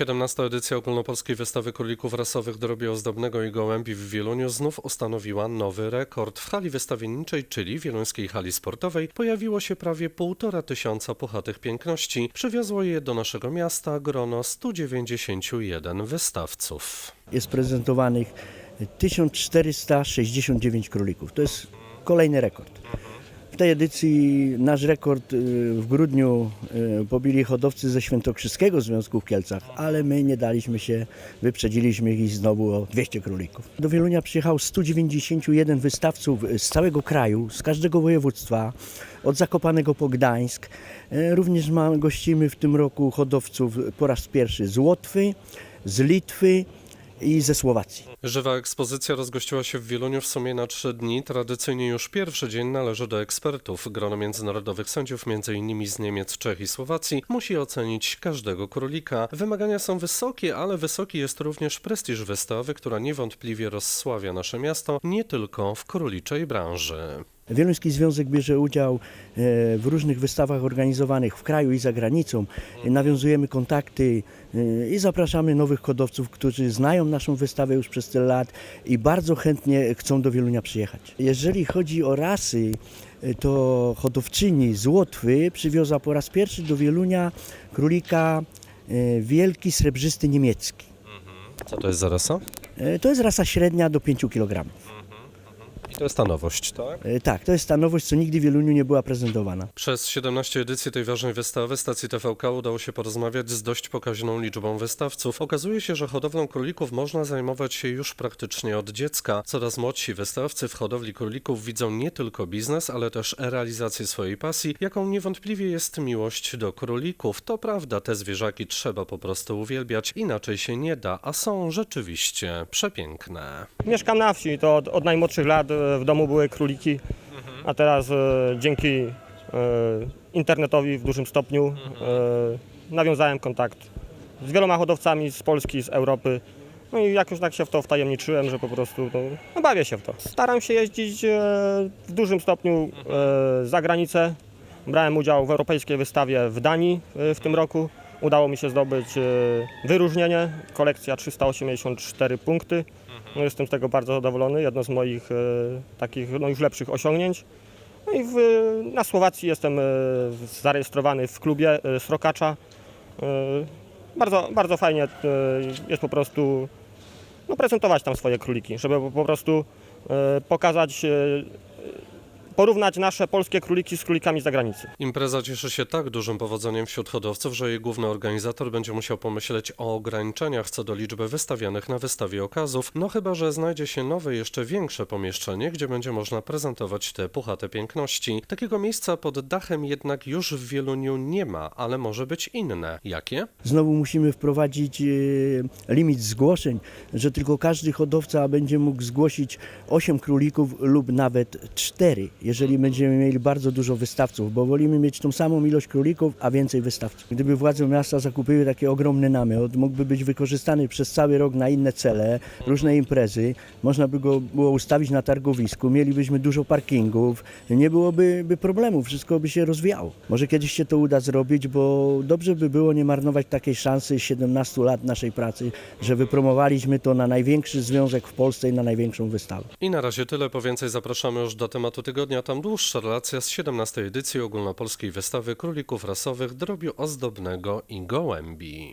17. edycja ogólnopolskiej wystawy królików rasowych drobiu ozdobnego i gołębi w Wieluniu znów ustanowiła nowy rekord. W hali wystawienniczej, czyli wieluńskiej hali sportowej, pojawiło się prawie półtora tysiąca puchatych piękności. Przywiozło je do naszego miasta grono 191 wystawców. Jest prezentowanych 1469 królików. To jest kolejny rekord. Tej edycji nasz rekord y, w grudniu y, pobili hodowcy ze Świętokrzyskiego Związku w Kielcach, ale my nie daliśmy się, wyprzedziliśmy ich znowu o 200 królików. Do Wielunia przyjechało 191 wystawców z całego kraju, z każdego województwa, od Zakopanego po Gdańsk. Y, Również ma, gościmy w tym roku hodowców po raz pierwszy z Łotwy, z Litwy i ze Słowacji. Żywa ekspozycja rozgościła się w Wieluniu w sumie na trzy dni. Tradycyjnie już pierwszy dzień należy do ekspertów. Grono międzynarodowych sędziów, m.in. z Niemiec, Czech i Słowacji, musi ocenić każdego królika. Wymagania są wysokie, ale wysoki jest również prestiż wystawy, która niewątpliwie rozsławia nasze miasto nie tylko w króliczej branży. Wieluński Związek bierze udział e, w różnych wystawach organizowanych w kraju i za granicą. Nawiązujemy kontakty e, i zapraszamy nowych hodowców, którzy znają naszą wystawę już przez tyle lat i bardzo chętnie chcą do Wielunia przyjechać. Jeżeli chodzi o rasy, e, to hodowczyni z Łotwy przywiozła po raz pierwszy do Wielunia królika wielki srebrzysty niemiecki. Co to jest za rasa? To jest rasa średnia do 5 kg. To jest ta nowość, tak? E, Tak, to jest ta nowość, co nigdy w Wieluniu nie była prezentowana. Przez 17 edycji tej ważnej wystawy stacji TVK udało się porozmawiać z dość pokaźną liczbą wystawców. Okazuje się, że hodowlą królików można zajmować się już praktycznie od dziecka. Coraz młodsi wystawcy w hodowli królików widzą nie tylko biznes, ale też realizację swojej pasji, jaką niewątpliwie jest miłość do królików. To prawda, te zwierzaki trzeba po prostu uwielbiać, inaczej się nie da, a są rzeczywiście przepiękne. Mieszkam na wsi, to od, od najmłodszych lat e, w domu były króliki, a teraz e, dzięki e, internetowi w dużym stopniu e, nawiązałem kontakt z wieloma hodowcami z Polski, z Europy. No i jakoś tak się w to wtajemniczyłem, że po prostu no, no bawię się w to. Staram się jeździć w dużym stopniu za granicę. Brałem udział w europejskiej wystawie w Danii w tym roku. Udało mi się zdobyć e, wyróżnienie, kolekcja 384 punkty. No jestem z tego bardzo zadowolony, jedno z moich e, takich no już lepszych osiągnięć. No i w, na Słowacji jestem e, zarejestrowany w klubie Srokacza. Bardzo, bardzo fajnie jest po prostu no, prezentować tam swoje króliki, żeby po- prostu pokazać, porównać nasze polskie króliki z królikami z zagranicy. Impreza cieszy się tak dużym powodzeniem wśród hodowców, że jej główny organizator będzie musiał pomyśleć o ograniczeniach co do liczby wystawianych na wystawie okazów, no chyba, że znajdzie się nowe, jeszcze większe pomieszczenie, gdzie będzie można prezentować te puchate piękności. Takiego miejsca pod dachem jednak już w Wieluniu nie ma, ale może być inne. Jakie? Znowu musimy wprowadzić e, limit zgłoszeń, że tylko każdy hodowca będzie mógł zgłosić 8 królików lub nawet 4, jeżeli będziemy mieli bardzo dużo wystawców, bo wolimy mieć tą samą ilość królików, a więcej wystawców. Gdyby władze miasta zakupiły taki ogromny namiot, mógłby być wykorzystany przez cały rok na inne cele, różne imprezy, można by go było ustawić na targowisku, mielibyśmy dużo parkingów, nie byłoby by problemu, wszystko by się rozwijało. Może kiedyś się to uda zrobić, bo dobrze by było nie marnować takiej szansy 17 lat naszej pracy, że wypromowaliśmy to na największy związek w Polsce i na największą wystawę. I na razie tyle, po więcej zapraszamy już do tematu tygodnia. Tam dłuższa relacja z 17 edycji ogólnopolskiej wystawy królików rasowych drobiu ozdobnego i gołębi.